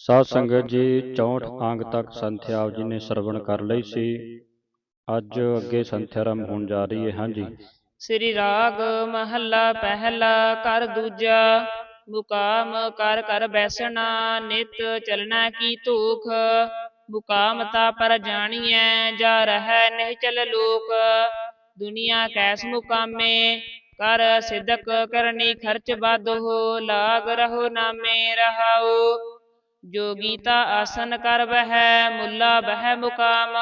ਸਾਧ ਸੰਗਤ ਜੀ 64 ਅੰਗ ਤੱਕ ਸੰਥਿਆ ਆਪ ਜੀ ਨੇ ਸਰਵਣ ਕਰ ਲਈ ਸੀ। ਅੱਜ ਅੱਗੇ ਸੰਥਿਆ ਆਰੰਭ ਹੋਣ ਜਾ ਰਹੀ ਹੈ ਹਾਂਜੀ। ਸ੍ਰੀ ਰਾਗ ਮਹੱਲਾ ਪਹਿਲਾ ਕਰ ਦੂਜਾ ਮੁਕਾਮ ਕਰ ਕਰ ਬੈਸਣਾ ਨਿਤ ਚਲਣਾ ਕੀ ਧੂਖ। ਮੁਕਾਮਤਾ ਪਰ ਜਾਣੀਐ ਜਾ ਰਹਿ ਨਹੀਂ ਚਲ ਲੋਕ। ਦੁਨੀਆ ਕੈਸ ਮੁਕਾਮੇ ਕਰ ਸਿਦਕ ਕਰਨੀ ਖਰਚ ਬਾਧੋ ਲਾਗ ਰਹੋ ਨਾਮੇ ਰਹਾਓ। ਜੋਗੀਤਾ ਆਸਨ ਕਰ ਬਹਿ ਮੁੱਲਾ ਬਹਿ ਮੁਕਾਮ।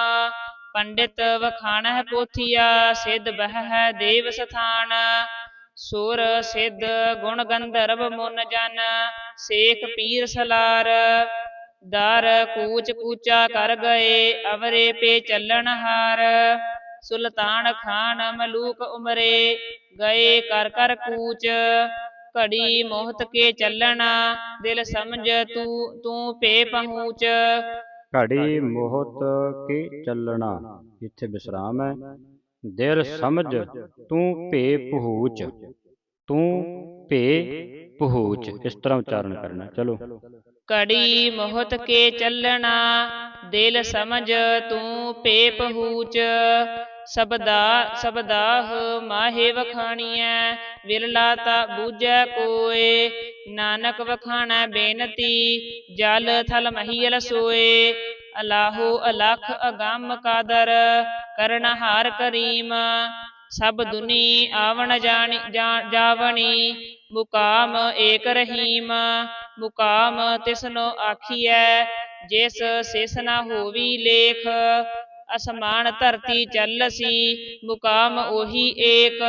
ਪੰਡਿਤ ਵਖਾਣਹਿ ਪੋਥੀਆ ਸਿੱਧ ਬਹਿ ਦੇਵ ਸਥਾਨ। ਸੁਰ ਸਿੱਧ ਗੁਣ ਗੰਧਰਵ ਮੁਨ ਜਨ। ਸੇਖ ਪੀਰ ਸਲਾਰ। ਦਰ ਕੂਚ ਕੂਚਾ ਕਰ ਗਏ ਅਵਰੇ ਪੇ ਚੱਲਣ ਹਾਰ। ਸੁਲਤਾਨ ਖਾਨ ਮਲੂਕ ਉਮਰੇ ਗਏ ਕਰ ਕਰ ਕੂਚ। ਘੜੀ ਮੋਹਤ ਕੇ ਚੱਲਣਾ ਦਿਲ ਸਮਝ ਤੂੰ ਤੂੰ ਪੇ ਪਹੁੰਚ। ਘੜੀ ਮੋਹਤ ਕੇ ਚੱਲਣਾ ਇੱਥੇ ਵਿਸਰਾਮ ਹੈ। ਦਿਲ ਸਮਝ ਤੂੰ ਭੇ ਪਹੂਚ। ਤੂੰ ਭੇ ਪਹੂਚ। ਇਸ ਤਰ੍ਹਾਂ ਉਚਾਰਨ ਕਰਨਾ। ਚਲੋ। ਕੜੀ ਮੋਹਤ ਕੇ ਚੱਲਣਾ ਦਿਲ ਸਮਝ ਤੂੰ ਪੇ ਪਹੂਚ ਸਬਦਾ ਸਬਦਾਹ ਮਾਹੇ ਵਖਾਣੀਐ ਵਿਰਲਾ ਤਾ ਬੂਝੈ ਕੋਏ ਨਾਨਕ ਵਖਾਣੈ ਬੇਨਤੀ ਜਲ ਥਲ ਮਹੀਲ ਸੋਏ। ਅਲਾਹੋ ਅਲਖ ਅਗੰਮ ਕਾਦਰ ਕਰਨਹਾਰ ਕਰੀਮ। ਸਭ ਦੁਨੀ ਆਵਣ ਜਾਣੀ ਜਾਵਣੀ ਮੁਕਾਮ ਏਕ ਰਹੀਮ। ਮੁਕਾਮ ਤਿਸਨੋ ਆਖੀਐ, ਜਿਸ ਸਿਸ ਨਾ ਹੋਵੀ ਲੇਖ। ਅਸਮਾਨ ਧਰਤੀ ਚੱਲਸੀ, ਮੁਕਾਮ ਉਹੀ ਏਕ।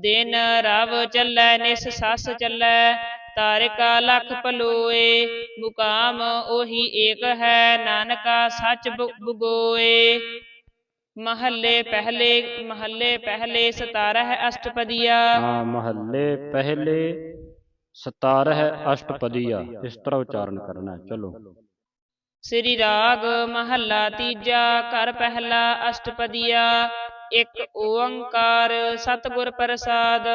ਦਿਨ ਰਵ ਚੱਲੈ, ਨਿਸ ਸੱਸ ਚੱਲੈ, ਤਾਰਿਕਾ ਲਖ ਪਲੋਏ ਮੁਕਾਮ ਉਹੀ ਏਕ ਹੈ, ਨਾਨਕਾ ਸੱਚ ਬੁ- ਬੁਗੋਏ। ਮਹੱਲੇ ਪਹਿਲੇ ਮਹੱਲੇ ਪਹਿਲੇ ਸਤਾਰਹ ਅਸ਼ਟਪਦੀਆ। ਹਾਂ, ਮਹੱਲੇ ਪਹਿਲੇ 17 ਹੈ ਅਸ਼ਟਪਦੀਆ। ਇਸ ਤਰ੍ਹਾਂ ਉਚਾਰਨ ਕਰਨਾ ਹੈ, ਚਲੋ। ਸ੍ਰੀ ਰਾਗ ਮਹੱਲਾ ਤੀਜਾ ਘਰ ਪਹਿਲਾ ਅਸ਼ਟਪਦੀਆ ਇੱਕ ਓੰਕਾਰ ਸਤਿਗੁਰ ਪ੍ਰਸਾਦ।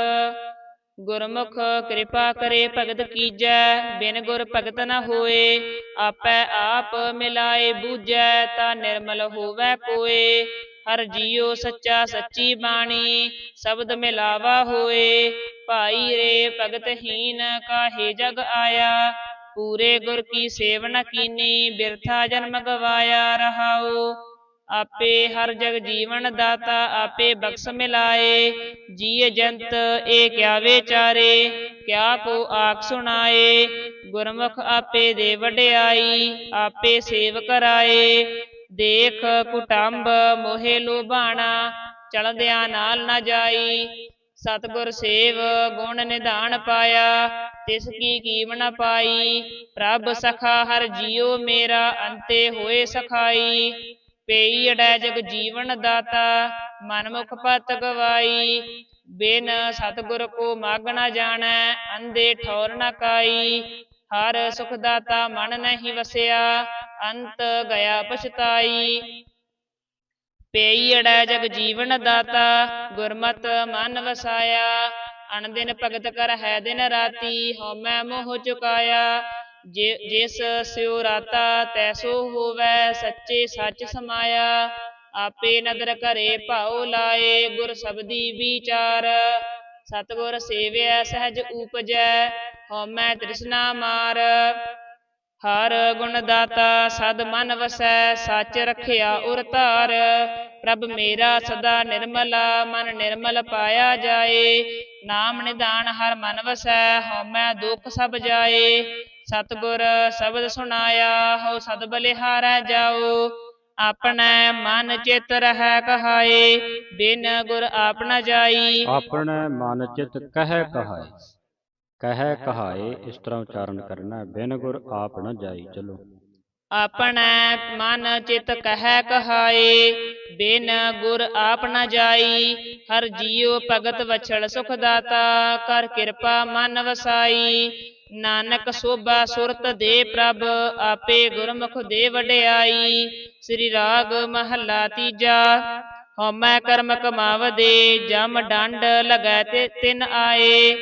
ਗੁਰਮੁਖ ਕਿਰਪਾ ਕਰੇ ਭਗਤ ਕੀਜੈ ਬਿਨ ਗੁਰ ਭਗਤ ਨ ਹੋਏ। ਆਪੈ ਆਪ ਮਿਲਾਏ ਬੂਝੈ ਤਾ ਨਿਰਮਲ ਹੋਵੈ ਕੋਏ। ਹਰ ਜੀਉ ਸੱਚਾ ਸੱਚੀ ਬਾਣੀ, ਸ਼ਬਦ ਮਿਲਾਵਾ ਹੋਏ। ਭਾਈ ਰੇ ਭਗਤਹੀਨ ਕਾਹੇ ਜਗ ਆਇਆ। ਪੂਰੇ ਗੁਰ ਕੀ ਸੇਵਨ ਕੀਨੀ, ਬਿਰਥਾ ਜਨਮ ਗਵਾਇਆ ਰਹਾਉ। ਆਪੇ ਹਰ ਜਗ ਜੀਵਨ ਦਾਤਾ, ਆਪੇ ਬਖਸ਼ ਮਿਲਾਏ। ਜੀਅ ਜੰਤ, ਏ ਕਿਆ ਵਿਚਾਰੇ, ਕਿਆ ਕੋ ਆਖ ਸੁਣਾਏ। ਗੁਰਮੁਖ ਆਪੇ ਦੇ ਵਡਿਆਈ, ਆਪੇ ਸੇਵ ਕਰਾਏ। ਦੇਖ ਕੁਟੰਬ ਮੋਹਿ ਲੋਭਾਣਾ, ਚਲਦਿਆਂ ਨਾਲ ਨਾ ਜਾਈ। ਸਤਿਗੁਰ ਸੇਵ, ਗੁਣ ਨਿਧਾਨ ਪਾਇਆ, ਤਿਸ ਕੀ ਕੀਮ ਨ ਪਾਈ। ਪ੍ਰਭ ਸਖਾ, ਹਰ ਜੀਉ ਮੇਰਾ ਅੰਤੇ ਹੋਏ ਸਖਾਈ। ਪਈ ਅੜੈ ਜਗ ਜੀਵਨ ਦਾਤਾ ਮਨ ਮੁਖ ਪਤ ਗਵਾਈ। ਬਿਨ ਸਤਿਗੁਰ ਕੋ ਮਾਗ ਨਾ ਜਾਣੈ, ਅੰਧੇ ਠੌਰ ਨ ਕਾਈ। ਹਰ ਸੁਖ ਦਾਤਾ ਮਨ ਨਹੀਂ ਵਸਿਆ ਅੰਤ ਗਿਆ ਪਛਤਾਈ। ਪਈ ਅੜੈ ਜਗ ਜੀਵਨ ਦਾਤਾ, ਗੁਰਮਤ ਮਨ ਵਸਾਇਆ। ਅਣਦਿਨ ਭਗਤ ਕਰ ਹੈ ਦਿਨ ਰਾਤੀ, ਹਉਮੈ ਮੋਹ ਚੁਕਾਇਆ। ਜਿਸ ਸਿਉ ਰਾਤਾ ਤੈਸੋ ਹੋਵੈ, ਸੱਚੇ ਸੱਚ ਸਮਾਇਆ। ਆਪੇ ਨਦਰ ਘਰੇ ਭਾਉ ਲਾਏ, ਗੁਰ ਸਬਦੀ ਵਿਚਾਰ। ਸਤਿਗੁਰ ਸੇਵਿਆ ਸਹਿਜ ਉਪਜੈ, ਹਉਮੈ ਤ੍ਰਿਸ਼ਨਾ ਮਾਰ। ਹਰ ਗੁਣ ਦਾਤਾ ਸਦ ਮਨ ਵਸੈ, ਸੱਚ ਰਖਿਆ ਉਰ ਧਾਰ। ਪ੍ਰਭ ਮੇਰਾ ਸਦਾ ਨਿਰਮਲਾ, ਮਨ ਨਿਰਮਲ ਪਾਇਆ ਜਾਏ। ਨਾਮ ਨਿਧਾਨ ਹਰ ਮਨ ਵਸੈ, ਹਉਮੈ ਦੁਖ ਸਭ ਜਾਏ। ਸਤਿਗੁਰ ਸ਼ਬਦ ਸੁਣਾਇਆ ਹੋ ਸਦ ਬਲਿਹਾਰੈ ਜਾਓ। ਆਪਣਾ ਮਨ ਚਿਤ ਰਹਿ ਕਹਾਏ, ਬਿਨ ਗੁਰ ਆਪਣਾ ਜਾਈ। ਆਪਣੇ ਮਨ ਚਿਤ ਕਹਿ ਕਹਾਏ। ਕਹਿ ਕਹਾਏ ਇਸ ਤਰ੍ਹਾਂ ਉਚਾਰਨ ਕਰਨਾ ਬਿਨ ਗੁਰ ਆਪ ਨ ਜਾਈ ਚਲੋ। ਆਪਣਾ ਮਨ ਚਿਤ ਕਹਿ ਕਹਾਏ ਬਿਨ ਗੁਰ ਆਪ ਨ ਜਾਈ ਹਰ ਜੀਉ ਭਗਤ ਵਛੜ ਸੁਖ ਦਾਤਾ ਕਰ ਕਿਰਪਾ ਮਨ ਵਸਾਈ। ਨਾਨਕ ਸੋਭਾ ਸੁਰਤ ਦੇ ਪ੍ਰਭ ਆਪੇ ਗੁਰਮੁਖ ਦੇ ਵਡਿਆਈ। ਸ੍ਰੀ ਰਾਗ ਮਹੱਲਾ ਤੀਜਾ ਹਉਮੈ ਕਰਮ ਕਮਾਵਦੇ ਜਮ ਡੰਡ ਲਗੈ ਤੇ ਤਿਨ ਆਏ।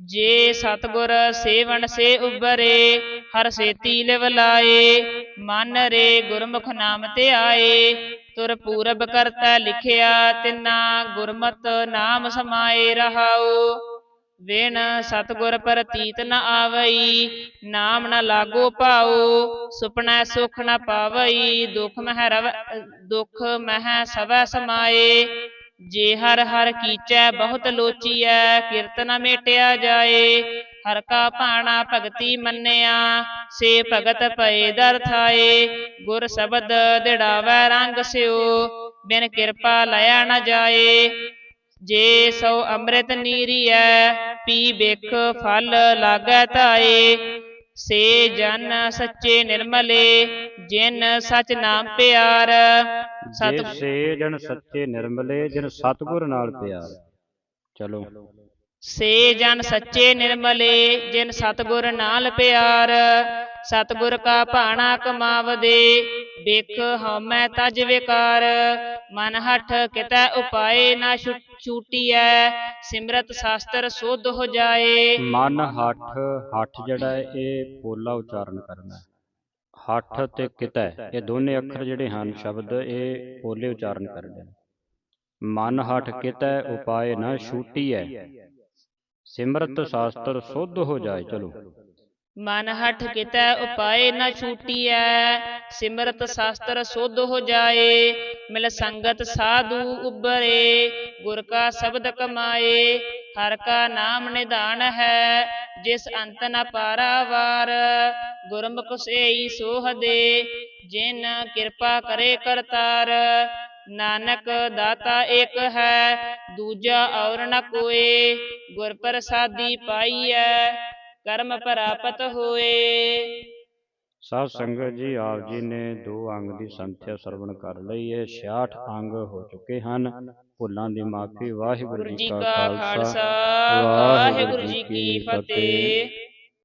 ਜੇ ਸਤਗੁਰ ਸੇਵਨ ਸੇ ਉਬਰੇ ਹਰ ਸੇਤੀ ਲਿਵ ਲਾਏ ਮਨ ਰੇ ਗੁਰਮੁਖ ਨਾਮ ਤੇ ਆਏ, ਤੁਰ ਪੂਰਬ ਕਰਤਾ ਲਿਖਿਆ ਤਿਨਾ, ਗੁਰਮਤ ਨਾਮ ਸਮਾਏ ਰਹਾਓ ਵੇਣ ਸਤਗੁਰ ਪ੍ਰਤੀਤ ਨ ਆਵਈ, ਨਾਮ ਨ ਲਾਗੋ ਭਾਉ ਸੁਪਨਾ ਸੁਖ ਨ ਪਾਵਈ, ਦੁਖ ਮਹਿ ਰਵ, ਦੁਖ ਮਹਿ ਸਵੈ ਸਮਾਏ। ਜੇ ਹਰ ਹਰ ਕੀਚੈ ਬਹੁਤ ਲੋਚੀਐ, ਕਿਰਤ ਨ ਮੇਟਿਆ ਜਾਏ। ਹਰ ਕਾ ਭਾਣਾ ਭਗਤੀ ਮੰਨਿਆ, ਸੇ ਭਗਤ ਪਏ ਦਰ ਥਾਏ। ਗੁਰ ਸ਼ਬਦ ਦਿੜਾਵੈ ਰੰਗ ਸਿਓ, ਬਿਨ ਕਿਰਪਾ ਲਿਆ ਨ ਜਾਏ। ਜੇ ਸੋ ਅੰਮ੍ਰਿਤ ਨੀਰੀਐ, ਪੀ ਬਿਖ ਫਲ ਲਾਗੈ ਧਾਏ। ਸੇ ਜਨ ਸੱਚੇ ਨਿਰਮਲੇ ਜਿਨ ਸਚ ਨਾਮ ਪਿਆਰ। ਸਤ ਸੇ ਜਨ ਸੱਚੇ ਨਿਰਮਲੇ ਜਿਨ ਸਤਗੁਰ ਨਾਲ ਪਿਆਰ। ਚਲੋ। ਸੇ ਜਨ ਸੱਚੇ ਨਿਰਮਲੇ ਜਿਨ ਸਤਗੁਰ ਨਾਲ ਪਿਆਰ। ਸਤਗੁਰ ਕਾ ਭਾਣਾ ਕਮਾਵਦੇ, ਬਿਖ ਹਉਮੈ ਤਜ ਵਿਕਾਰ। ਮਨ ਹਠ ਕਿਤੈ ਉਪਾਏ ਨਾ ਛੂਟੀਐ, ਸਿਮਰਤ ਸ਼ਾਸਤਰ ਸੋਧ ਹੋ ਜਾਏ। ਮਨ ਹੱਠ ਹੱਠ ਜਿਹੜਾ ਇਹ ਪੋਲਾ ਉਚਾਰਨ ਕਰਨਾ। ਹੈ ਤੇ ਕਿਤੈ, ਇਹ ਦੋਨੇ ਅੱਖਰ ਜਿਹੜੇ ਹਨ ਸ਼ਬਦ, ਇਹ ਪੋਲੇ ਉਚਾਰਨ ਕਰਦੇ ਨੇ। ਮਨ ਹੱਠ ਕਿਤੈ ਉਪਾਏ ਨਾ ਛੂਟੀ ਹੈ ਸਿਮਰਤ ਸ਼ਾਸਤਰ ਸੁਧ ਹੋ ਜਾਏ, ਚਲੋ। ਮਨ ਹਠ ਕਿਤੈ ਉਪਾਏ ਨ ਛੂਟੀਐ, ਸਿਮਰਤ ਸ਼ਾਸਤਰ ਸੋਧ ਹੋ ਜਾਏ, ਮਿਲ ਸੰਗਤ ਸਾਧੂ ਉਬਰੇ ਗੁਰ ਕਾ ਸ਼ਬਦ ਕਮਾਏ, ਹਰ ਕਾ ਨਾਮ ਨਿਧਾਨ ਹੈ, ਜਿਸ ਅੰਤ ਨ ਪਾਰਾਵਾਰ ਗੁਰਮੁਖ ਸੇਈ ਸੋਹ ਦੇ, ਜਿਨ ਕਿਰਪਾ ਕਰੇ ਕਰਤਾਰ, ਨਾਨਕ ਦਾਤਾ ਏਕ ਹੈ, ਦੂਜਾ ਔਰ ਨ ਕੋਏ, ਗੁਰ ਪ੍ਰਸਾਦੀ ਪਾਈਐ ਕਰਮ ਪ੍ਰਾਪਤ ਹੋਏ। ਸਾਧ ਸੰਗਤ ਜੀ ਆਪ ਜੀ ਨੇ ਦੋ ਅੰਗ ਦੀ ਸੰਥਿਆ ਸਰਵਣ ਕਰ ਲਈ ਹੈ। 66 ਅੰਗ ਹੋ ਚੁੱਕੇ ਹਨ। ਭੁੱਲਾਂ ਦੀ ਮਾਫੀ ਵਾਹਿਗੁਰੂ ਗੁਰੂ ਜੀ ਕਾ ਖਾਲਸਾ। ਵਾਹਿਗੁਰੂ ਜੀ ਕੀ ਫਤਿਹ।